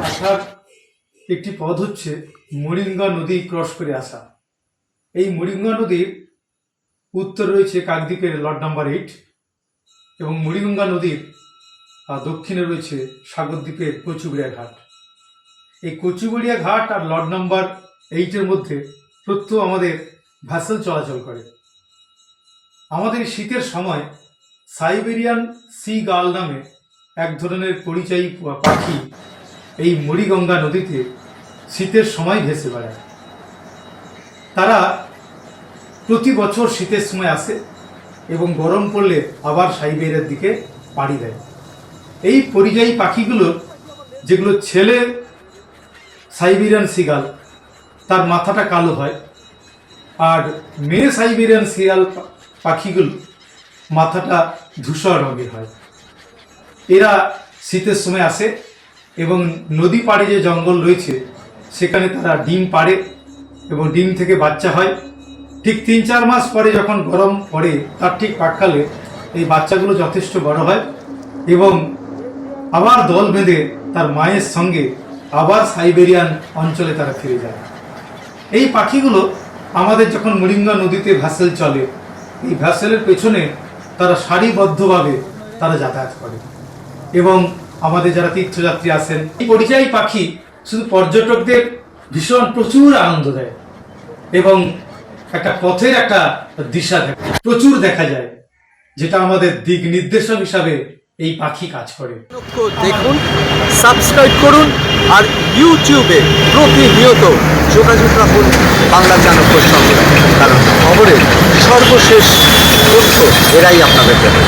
আসার একটি পথ হচ্ছে মরিঙ্গা নদী ক্রস করে আসা। এই মরিঙ্গা নদীর উত্তর রয়েছে কাকদ্বীপের লর্ড নাম্বার এইট এবং মরিগঙ্গা নদীর দক্ষিণে রয়েছে সাগরদ্বীপের কচুবড়িয়া ঘাট এই কচুবড়িয়া ঘাট আর লর্ড নাম্বার এইটের মধ্যে প্রত্যহ আমাদের ভ্যাসেল চলাচল করে। আমাদের শীতের সময় সাইবেরিয়ান সি গাল নামে এক ধরনের পরিযায়ী পাখি এই মুড়িগঙ্গা নদীতে শীতের সময় ভেসে বেড়ায়। তারা প্রতি বছর শীতের সময় আসে এবং গরম পড়লে আবার সাইবেরিয়ার দিকে পাড়ি দেয়। এই পরিযায়ী পাখিগুলো, যেগুলো ছেলে সাইবেরিয়ান সিগাল। তার মাথাটা কালো হয়। আর মেয়ে সাইবেরিয়ান সিগাল পাখিগুলো মাথাটা ধূসর রঙের হয়। এরা শীতের সময় আসে এবং নদী পাড়ে যে জঙ্গল রয়েছে, সেখানে তারা ডিম পাড়ে এবং ডিম থেকে বাচ্চা হয়। ঠিক তিন চার মাস পরে যখন গরম পড়ে, তার ঠিক পাককালে এই বাচ্চাগুলো যথেষ্ট বড় হয় এবং আবার দল বেঁধে তার মায়ের সঙ্গে আবার সাইবেরিয়ান অঞ্চলে তারা ফিরে যায়। এই পাখিগুলো আমাদের যখন মরিঙ্গা নদীতে ভ্যাসেল চলে, এই ভ্যাসেলের পেছনে তারা সারিবদ্ধভাবে তারা যাতায়াত করে। এবং আমাদের যারা তীর্থযাত্রী আসেন এই পরিযায়ী পাখি শুধু পর্যটকদের ভীষণ প্রচুর আনন্দ দেয় এবং একটা পথের একটা দিশা প্রচুর দেখা যায়, যেটা আমাদের দিক নির্দেশক হিসাবে এই পাখি কাজ করে। দেখুন সাবস্ক্রাইব করুন আর ইউটিউবে প্রতিনিয়ত যোগাযোগ রাখুন বাংলা চাণক্যর সঙ্গে কারণ খবরের সর্বশেষ তথ্য এরাই আপনাদের দেবে।